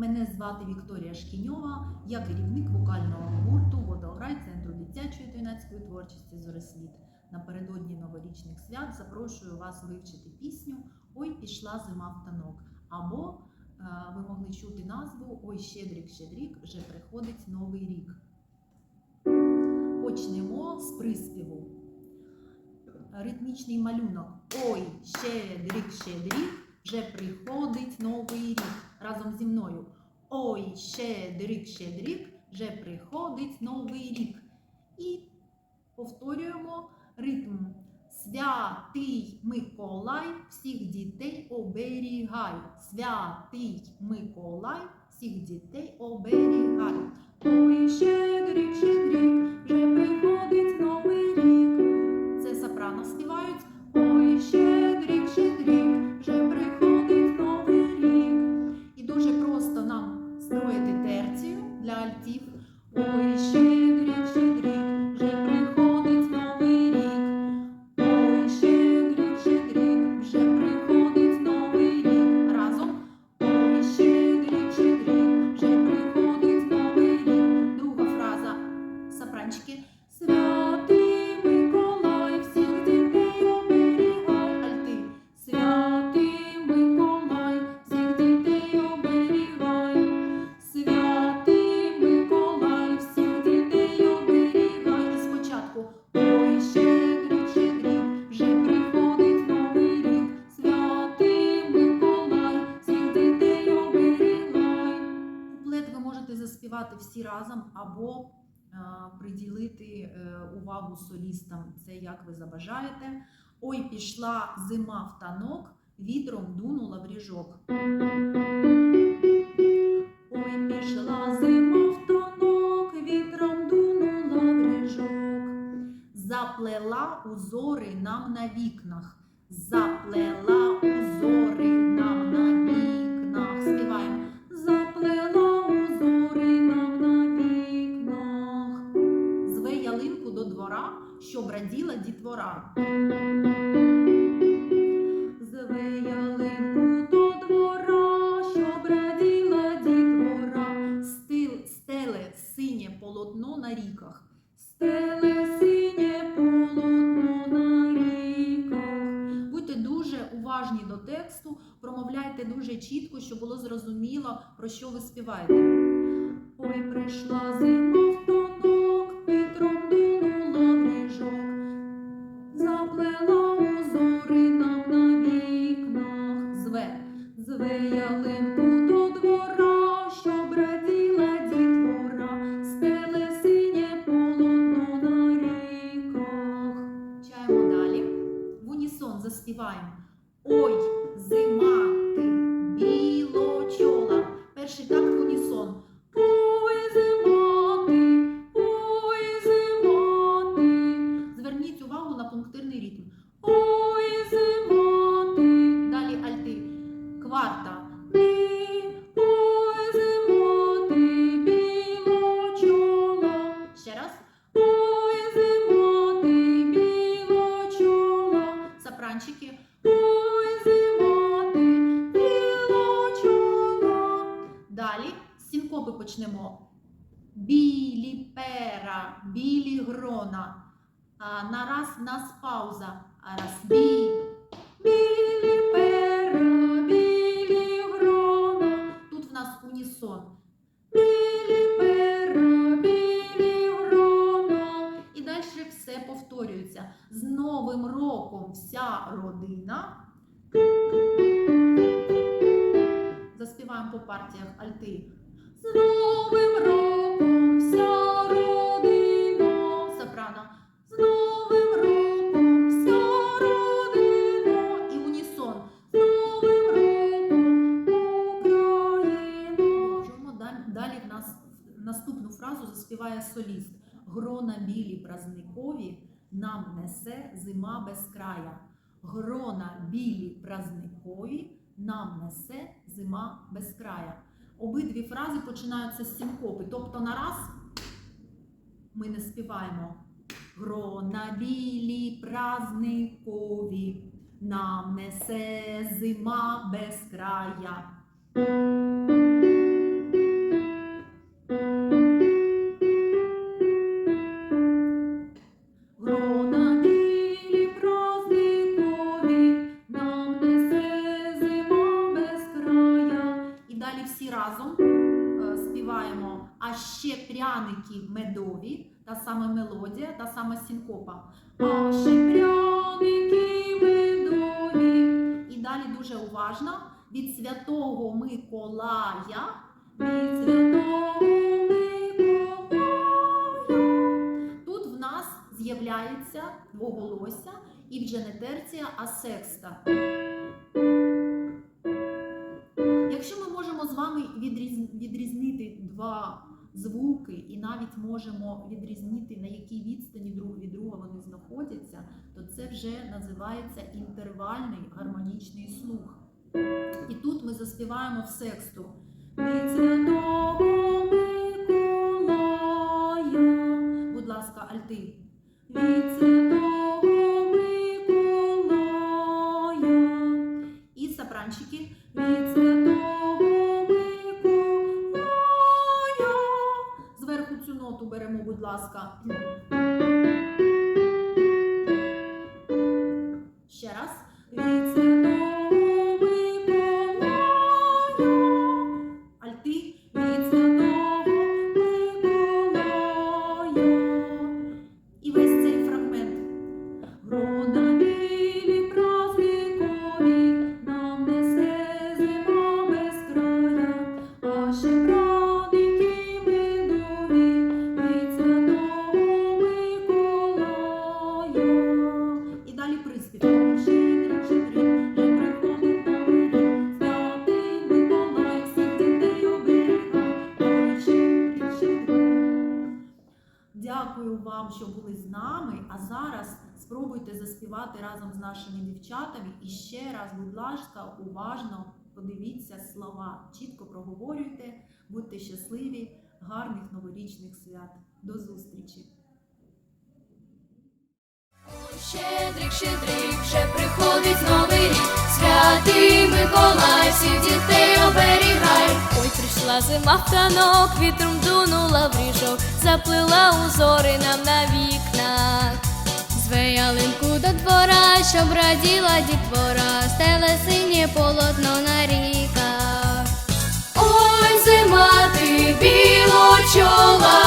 Мене звати Вікторія Шкіньова, я керівник вокального гурту Водограй Центру дитячої та юнацької творчості Зорислід. Напередодні новорічних свят запрошую вас вивчити пісню Ой пішла зима в танок. Або е, ви могли чути назву Ой щедрик, щедрик, вже приходить новий рік. Почнемо з приспіву. Ритмічний малюнок. Ой, щедрик, щедрик, вже приходить новий рік. Разом зі мною. Ой, щедрик, щедрик, вже приходить новий рік. І повторюємо ритм. Святий Миколай, всіх дітей оберігай. Святий Миколай, всіх дітей оберігай. Ой, щедрик, щедрик, просто нам строїти терцію для альтів. Ой, щедрі, щедрик, заспівати всі разом або е, приділити е, увагу солістам. Це як ви забажаєте. Ой, пішла зима в танок, вітром дунула в ріжок. Ой, пішла зима в танок, вітром дунула в ріжок. Заплела узори нам на вікнах. Заплела полотно на ріках. Стеле синє полотно на ріках. Будьте дуже уважні до тексту, промовляйте дуже чітко, щоб було зрозуміло, про що ви співаєте. Ой, прийшла зима почнемо. Білі пера, білі грона. А, на раз нас пауза. А раз бі. Білі пера, білі грона. Тут в нас унісон. Білі пера, білі грона. І далі все повторюється. З Новим роком вся родина. Заспіваємо по партіях альти. З Новим роком вся родина. Сопрано. З Новим роком вся родина. І унісон. З Новим роком Україна. Далі- Далі в нас наступну фразу заспіває соліст. Грона білі празникові нам несе зима без края. Грона білі празникові нам несе зима без края. Обидві фрази починаються з сінкопи. Тобто на раз ми не співаємо. Грона білі празникові нам несе зима без края. Разом е, співаємо. А ще пряники медові, та сама мелодія, та сама синкопа. А ще пряники медові. І далі дуже уважно від святого Миколая. Від святого Миколая. Тут в нас з'являється двоголосся і вже не терція, а секста. Відріз- відрізнити два звуки і навіть можемо відрізнити, на якій відстані друг від друга вони знаходяться, то це вже називається інтервальний гармонічний слух. І тут ми заспіваємо в сексту. Ласка. Дякую вам, що були з нами. А зараз спробуйте заспівати разом з нашими дівчатами. І ще раз, будь ласка, уважно подивіться слова. Чітко проговорюйте, будьте щасливі, гарних новорічних свят. До зустрічі! Щедрик, щедрик, вже приходить новий рік, святий Миколай, всіх дітей оберігай. Зима в танок, вітром дунула в ріжок, заплила узори нам на вікнах. Зве ялинку до двора, щоб раділа дітвора, стеле синє полотно на ріках. Ой, зима, ти білочола,